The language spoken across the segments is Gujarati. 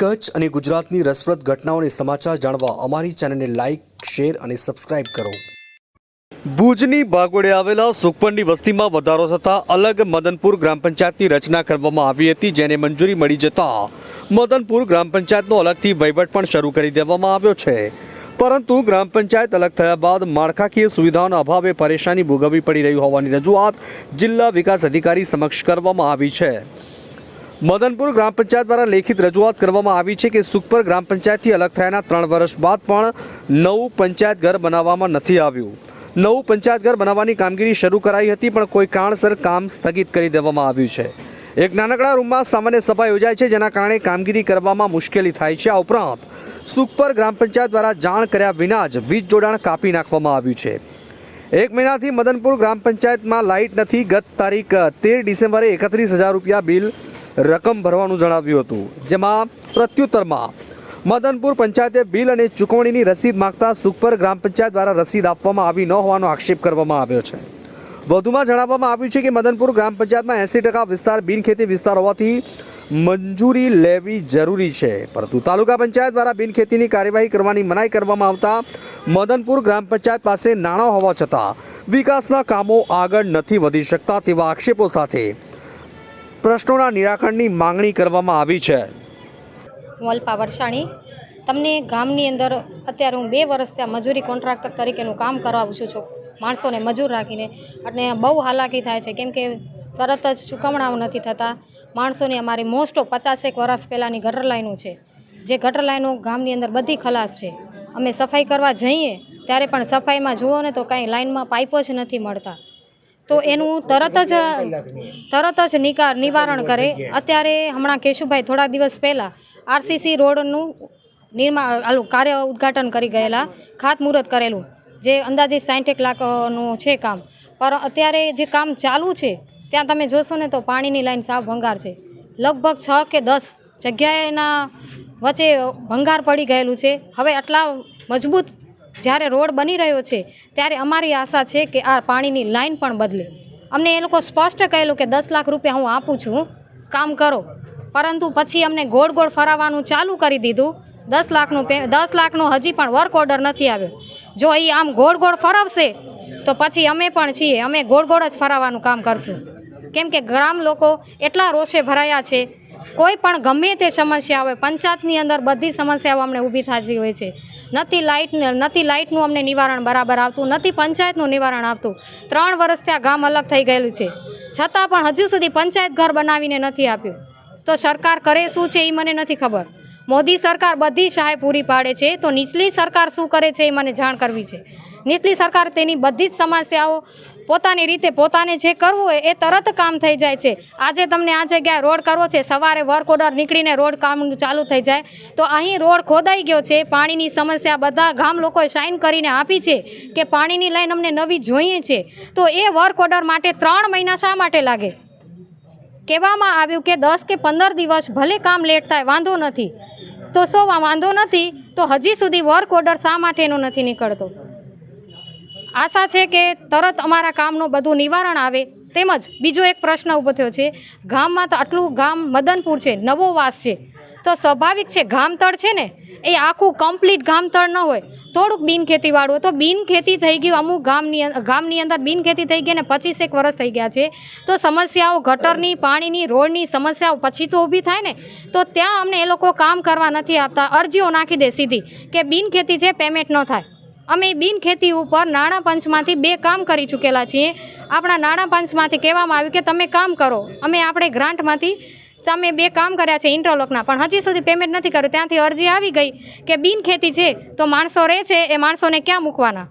કચ્છ અને ગુજરાતની રસપ્રદ ઘટનાઓને સમાચાર જાણવા અમારી ચેનલને લાઇક શેર અને સબસ્ક્રાઇબ કરો. ભુજની બાગોડે આવેલા સુખપણની વસ્તીમાં વધારો થતાં અલગ મદનપુર ગ્રામ પંચાયતની રચના કરવામાં આવી હતી, જેને મંજૂરી મળી જતા મદનપુર ગ્રામ પંચાયતનો અલગથી વહીવટ પણ શરૂ કરી દેવામાં આવ્યો છે. પરંતુ ગ્રામ પંચાયત અલગ થયા બાદ માળખાકીય સુવિધાઓના અભાવે પરેશાની ભોગવવી પડી રહી હોવાની રજૂઆત જિલ્લા વિકાસ અધિકારી સમક્ષ કરવામાં આવી છે. મદનપુર ગ્રામ પંચાયત દ્વારા લેખિત રજૂઆત કરવામાં આવી છે કે સુખપર ગ્રામ પંચાયતથી અલગ થયાના ત્રણ વર્ષ બાદ પણ નવું પંચાયત ઘર બનાવવામાં નથી આવ્યું. નવું પંચાયત ઘર બનાવવાની કામગીરી શરૂ કરાઈ હતી પણ કોઈ કારણસર કામ સ્થગિત કરી દેવામાં આવ્યું છે. એક નાનકડા રૂમમાં સામાન્ય સભા યોજાય છે જેના કારણે કામગીરી કરવામાં મુશ્કેલી થાય છે. આ ઉપરાંત સુખપર ગ્રામ પંચાયત દ્વારા જાણ કર્યા વિના જ વીજ જોડાણ કાપી નાખવામાં આવ્યું છે. એક મહિનાથી મદનપુર ગ્રામ પંચાયતમાં લાઇટ નથી. ગત તારીખ તેર ડિસેમ્બરે એકત્રીસ હજાર રૂપિયા બિલ રકમ ભરવાનું જણાવ્યું હતું. જેમાં પ્રત્યુત્તરમાં મદનપુર પંચાયતે બિલ અને ચૂકવણીની રસીદ માંગતા સુખપર ગ્રામ પંચાયત દ્વારા રસીદ આપવામાં આવી ન હોવાનો આક્ષેપ કરવામાં આવ્યો છે. વધુમાં જણાવવામાં આવ્યું છે કે મદનપુર ગ્રામ પંચાયતમાં એંસી ટકા વિસ્તાર બિનખેતી વિસ્તાર હોવાથી મંજૂરી લેવી જરૂરી છે. પરંતુ તાલુકા પંચાયત દ્વારા બિનખેતીની કાર્યવાહી કરવાની મનાઈ કરવામાં આવતા મદનપુર ગ્રામ પંચાયત પાસે નાણાં હોવા છતાં વિકાસના કામો આગળ નથી વધી શકતા તેવા આક્ષેપો સાથે પ્રશ્નોના નિરાકરણની માંગણી કરવામાં આવી છે. અલ્પા વરસાણી, તમને ગામની અંદર અત્યારે હું બે વર્ષ ત્યાં મજૂરી કોન્ટ્રાક્ટર તરીકેનું કામ કરાવું છું છું. માણસોને મજૂર રાખીને. અને બહુ હાલાકી થાય છે, કેમ કે તરત જ ચૂકવણાઓ નથી થતા. માણસોની અમારી મોસ્ટ ઓફ પચાસેક વર્ષ પહેલાંની ગટર લાઈનો છે. જે ગટર લાઈનો ગામની અંદર બધી ખલાસ છે. અમે સફાઈ કરવા જઈએ, ત્યારે પણ સફાઈમાં જુઓ ને તો કાંઈ લાઈનમાં પાઇપો જ નથી મળતા. તો એનું તરત જ તરત જ નિકાર નિવારણ કરે. અત્યારે હમણાં કેશુભાઈ થોડા દિવસ પહેલાં આરસીસી રોડનું નિર્માણ આલું કાર્ય ઉદ્ઘાટન કરી ગયેલા, ખાતમુહૂર્ત કરેલું, જે અંદાજે સાઠેક લાખનું છે કામ. પર અત્યારે જે કામ ચાલુ છે, ત્યાં તમે જોશો ને તો પાણીની લાઈન સાવ ભંગાર છે. લગભગ છ કે દસ જગ્યાએના વચ્ચે ભંગાર પડી ગયેલું છે. હવે આટલા મજબૂત જ્યારે રોડ બની રહ્યો છે, ત્યારે અમારી આશા છે કે આ પાણીની લાઈન પણ બદલે. અમને એ લોકો સ્પષ્ટ કહેલું કે દસ લાખ રૂપિયા હું આપું છું. કામ કરો. પરંતુ પછી અમને ગોળ ગોળ ફરાવવાનું ચાલુ કરી દીધું. દસ લાખનું પે, દસ લાખનું હજી પણ વર્ક ઓર્ડર નથી આવ્યો. જો એ આમ ગોળ ગોળ ફરાવશે, તો પછી અમે પણ છીએ. અમે ગોળ ગોળ જ ફરાવવાનું કામ કરશું. કેમ કે ગ્રામ લોકો એટલા રોષે ભરાયા છે કોઈ પણ ગમે તે સમસ્યા હોય પંચાયતની અંદર બધી સમસ્યાઓ અમને ઊભી થતી હોય છે. નથી લાઇટ નથી લાઇટનું અમને નિવારણ બરાબર આવતું, નથી પંચાયતનું નિવારણ આવતું. ત્રણ વર્ષ ત્યાં ગામ અલગ થઈ ગયેલું છે. છતાં પણ હજુ સુધી પંચાયત ઘર બનાવીને નથી આપ્યું. તો સરકાર કરે શું છે એ મને નથી ખબર. મોદી સરકાર બધી સહાય પૂરી પાડે છે, તો નીચલી સરકાર શું કરે છે એ મને જાણ કરવી છે. નીચલી સરકાર તેની બધી જ સમસ્યાઓ પોતાની રીતે પોતાને જે કરવું હોય એ તરત કામ થઈ જાય છે. આજે તમને આ જગ્યાએ રોડ કરવો છે, સવારે વર્ક ઓર્ડર નીકળીને રોડ કામ ચાલુ થઈ જાય. તો અહીં રોડ ખોદાઈ ગયો છે, પાણીની સમસ્યા બધા ગામ લોકોએ સાઇન કરીને આપી છે કે પાણીની લાઈન અમને નવી જોઈએ છે. તો એ વર્ક ઓર્ડર માટે ત્રણ મહિના શા માટે લાગે? કહેવામાં આવ્યું કે દસ કે પંદર દિવસ ભલે કામ લેટ થાય, વાંધો નથી. તો શું વાંધો નથી? તો હજી સુધી વર્ક ઓર્ડર શા માટેનો નથી નીકળતો? આશા છે કે તરત અમારા કામનું બધું નિવારણ આવે. તેમજ બીજો એક પ્રશ્ન ઊભો થયો છે, ગામમાં તો આટલું ગામ મદનપુર છે, નવો વાસ છે. તો સ્વાભાવિક છે ગામતળ છે ને, એ આખું કમ્પ્લીટ ગામતળ ન હોય. થોડુંક બિનખેતીવાળું હોય. તો બિનખેતી થઈ ગયું અમુક ગામની ગામની અંદર બિનખેતી થઈ ગઈ અને પચીસેક વર્ષ થઈ ગયા છે. તો સમસ્યાઓ ગટરની, પાણીની, રોડની સમસ્યાઓ પછી તો ઊભી થાય ને, તો ત્યાં અમને એ લોકો કામ કરવા નથી આપતા. અરજીઓ નાખી દે સીધી કે બિનખેતી છે પેમેન્ટ ન થાય. અમે બિન ખેતી ઉપર નાણાં પંચમાંથી બે કામ કરી ચૂકેલા છીએ. આપણા નાણાં પંચમાંથી કહેવામાં આવ્યું કે તમે કામ કરો. અમે આપણે ગ્રાન્ટમાંથી તમે બે કામ કર્યા છે ઇન્ટરલોકના. પણ હજી સુધી પેમેન્ટ નથી કર્યું. ત્યાંથી અરજી આવી ગઈ કે બિન ખેતી છે તો માણસો રહે છે, એ માણસોને ક્યાં મૂકવાના?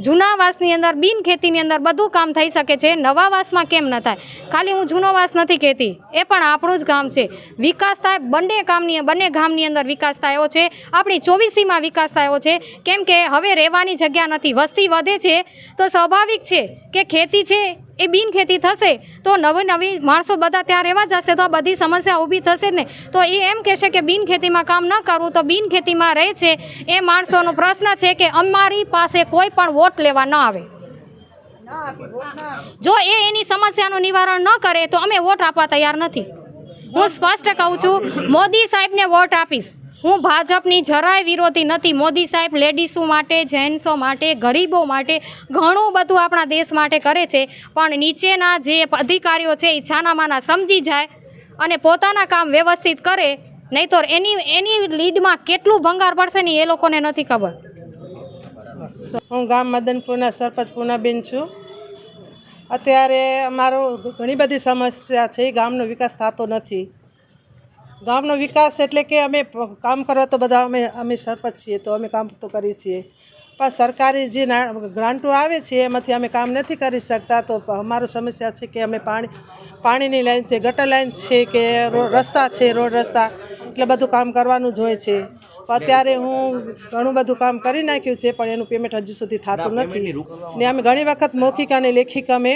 જૂના વાસની અંદર, બિન ખેતીની અંદર બધું કામ થઈ શકે છે. નવા વાસમાં કેમ ન થાય? ખાલી હું જૂનો વાસ નથી કહેતી. એ પણ આપણું જ ગામ છે. વિકાસ થાય, બંને કામની, બંને ગામની અંદર વિકાસ થયો છે. આપણી ચોવીસીમાં વિકાસ થયો છે. કેમ કે હવે રહેવાની જગ્યા નથી. વસ્તી વધે છે. તો સ્વાભાવિક છે કે ખેતી છે એ બિનખેતી થશે, તો નવી નવી માણસો બધા ત્યાં રહેવા જશે, તો આ બધી સમસ્યા ઊભી થશે ને. તો એ એમ કહેશે કે બિનખેતીમાં કામ ન કરવું, તો બિનખેતીમાં રહે છે. એ માણસોનો પ્રશ્ન છે કે અમારી પાસે કોઈ પણ વોટ લેવા ન આવે. જો એ એની સમસ્યાનું નિવારણ ન કરે, તો અમે વોટ આપવા તૈયાર નથી. હું સ્પષ્ટ કહું છું, મોદી સાહેબને વોટ આપીશ. હું ભાજપની જરાય વિરોધી નથી. મોદી સાહેબ લેડીસો માટે, જેન્ટ્સો માટે, ગરીબો માટે ઘણું બધું આપણા દેશ માટે કરે છે. પણ નીચેના જે અધિકારીઓ છે એ છાનામાના સમજી જાય અને પોતાના કામ વ્યવસ્થિત કરે નહીં તો એની એની લીડમાં કેટલું ભંગાર પડશે ને એ લોકોને નથી ખબર. હું ગામ મદનપુરના સરપંચ પૂનાબેન છું. અત્યારે અમારો ઘણી બધી સમસ્યા છે. ગામનો વિકાસ થતો નથી. ગામનો વિકાસ એટલે કે અમે કામ કરવા તો બધા અમે અમે સરપંચ છીએ તો અમે કામ તો કરીએ છીએ. પણ સરકારી જે ગ્રાન્ટો આવે છે એમાંથી અમે કામ નથી કરી શકતા તો અમારું સમસ્યા છે કે અમે પાણી પાણીની લાઈન છે ગટર લાઈન છે કે રસ્તા છે રોડ રસ્તા એટલે બધું કામ કરવાનું જ હોય છે. અત્યારે હું ઘણું બધું કામ કરી નાખ્યું છે પણ એનું પેમેન્ટ હજુ સુધી થતું નથી. ને અમે ઘણી વખત મૌખિક અને લેખિક અમે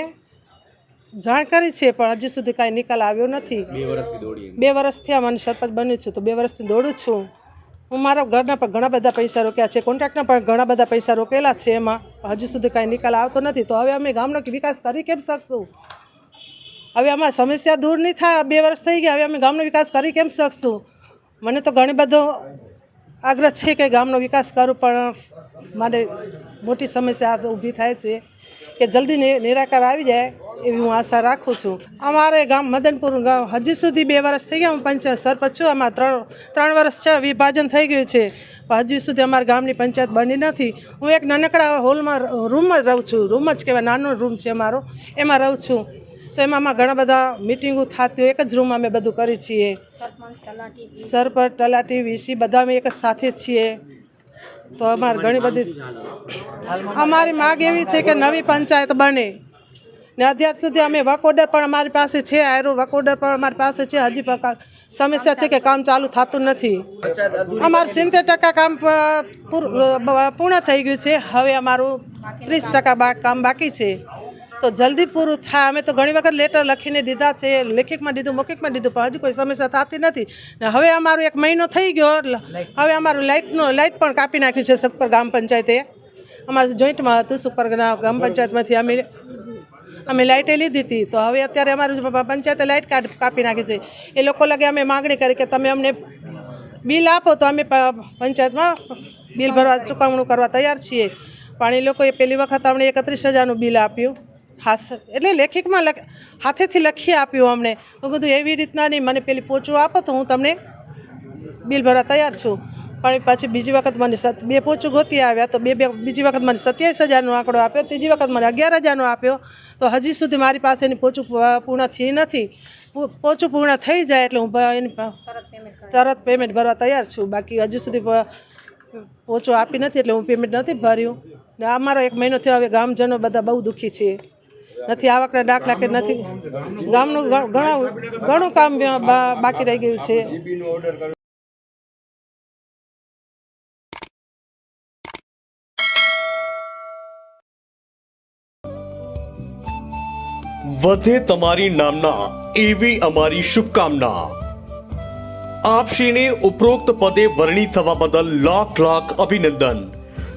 જાણ કરી છે પણ હજુ સુધી કાંઈ નિકાલ આવ્યો નથી. બે વર્ષથી આ મને સરપંચ બન્યું છું તો બે વર્ષથી દોડું છું. હું મારા ઘરના પણ ઘણા બધા પૈસા રોક્યા છે કોન્ટ્રાક્ટના પણ ઘણા બધા પૈસા રોકેલા છે એમાં. હજુ સુધી કાંઈ નિકાલ આવતો નથી તો હવે અમે ગામનો વિકાસ કરી કેમ શકશું? હવે અમારી સમસ્યા દૂર નહીં થાય બે વર્ષ થઈ ગયા હવે અમે ગામનો વિકાસ કરી કેમ શકશું? મને તો ઘણી બધો આગ્રહ છે કે ગામનો વિકાસ કરું પણ મારે મોટી સમસ્યા ઊભી થાય છે કે જલ્દી નિરાકાર આવી જાય. એવી હું આશા રાખું છું. અમારે ગામ મદનપુર ગામ હજી સુધી બે વર્ષ થઈ ગયા, હું પંચાયત સરપંચ છું. આમાં ત્રણ ત્રણ વર્ષ છે, વિભાજન થઈ ગયું છે. હજી સુધી અમારા ગામની પંચાયત બની નથી. હું એક નાનકડા હોલમાં રૂમમાં રહું છું. રૂમ જ કહેવાય, નાનો રૂમ છે અમારો. એમાં રહું છું. તો એમાં અમે ઘણા બધા મિટિંગો થતી હોય, એક જ રૂમમાં અમે બધું કરીએ છીએ. સરપંચ તલાટી વીસી બધા અમે એક સાથે છીએ. તો અમારે ઘણી બધી અમારી માગ એવી છે કે નવી પંચાયત બને. ને અત્યાર સુધી અમે વકોડર પણ અમારી પાસે છે, આયરો વકોડર પણ અમારી પાસે છે. હજી સમસ્યા છે કે કામ ચાલુ થતું નથી. અમારું સિત્તેર ટકા કામ પૂર્ણ થઈ ગયું છે. હવે અમારું ત્રીસ ટકા કામ બાકી છે. તો જલ્દી પૂરું થાય અમે તો ઘણી વખત લેટર લખીને દીધા છે, લેખિતમાં દીધું, મૌખિકમાં દીધું, પણ હજી કોઈ સમસ્યા થતી નથી. ને હવે અમારું એક મહિનો થઈ ગયો હવે અમારું લાઇટનો લાઇટ પણ કાપી નાખ્યું છે સુપર ગ્રામ પંચાયતે. અમારું જોઈન્ટમાં હતું સુપર ગ્રામ પંચાયતમાંથી અમે અમે લાઇટે લીધી હતી. તો હવે અત્યારે અમારું પંચાયતે લાઇટ કાઢ, કાપી નાખી છે. એ લોકો લગે અમે માગણી કરી કે તમે અમને બિલ આપો તો અમે પંચાયતમાં બિલ ભરવા, ચૂકવણું કરવા તૈયાર છીએ. પણ એ લોકોએ પહેલી વખત અમને એકત્રીસ હજારનું બિલ આપ્યું. હાથ એટલે લેખિકમાં લખ, હાથેથી લખી આપ્યું અમને. તો કીધું, એવી રીતના નહીં, મને પેલી પોચું આપો તો હું તમને બિલ ભરવા તૈયાર છું. પણ પછી બીજી વખત મને સત બે પોચું ગોતી આવ્યા તો બે બે બીજી વખત મને સત્યાવીસ હજારનો આંકડો આપ્યો ત્રીજી વખત મને અગિયાર હજારનો આપ્યો. તો હજી સુધી મારી પાસેની પોચું પૂર્ણ થઈ નથી. પોચું પૂર્ણ થઈ જાય એટલે હું એની તરત પેમેન્ટ ભરવા તૈયાર છું. બાકી હજુ સુધી પોચું આપી નથી એટલે હું પેમેન્ટ નથી ભર્યું. ને અમારો એક મહિનો થયો હવે ગામજનો બધા બહુ દુઃખી છે. નથી આવકના દાખલા કે નથી ગામનું ઘણું ઘણું કામ બાકી રહી ગયું છે. વધે તમારી નામના, એવી અમારી શુભકામના. આપશ્રીને ઉપરોક્ત પદે વરણી થવા બદલ લાખ લાખ અભિનંદન.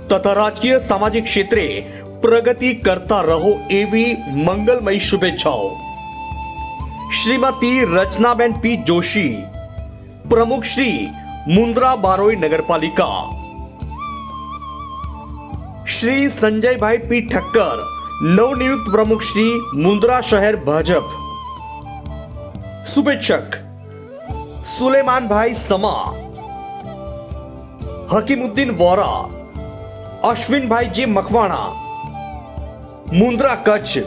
તથા રાજકીય સામાજિક ક્ષેત્રે પ્રગતિ કરતા રહો એવી મંગલમય શુભેચ્છાઓ. શ્રીમતી રચનાબેન પી જોશી, પ્રમુખ શ્રી મુન્દ્રા બારોઈ નગરપાલિકા. શ્રી સંજયભાઈ પી ઠક્કર નવનિયુક્ત પ્રમુખ શ્રી મુન્દ્રા શહેર ભાજપ. શુભેચ્છક. સુલેમાનભાઈ સમા. હકીમુદ્દીન વોરા. અશ્વિનભાઈજી મકવાણા. મુન્દ્રા કચ્છ.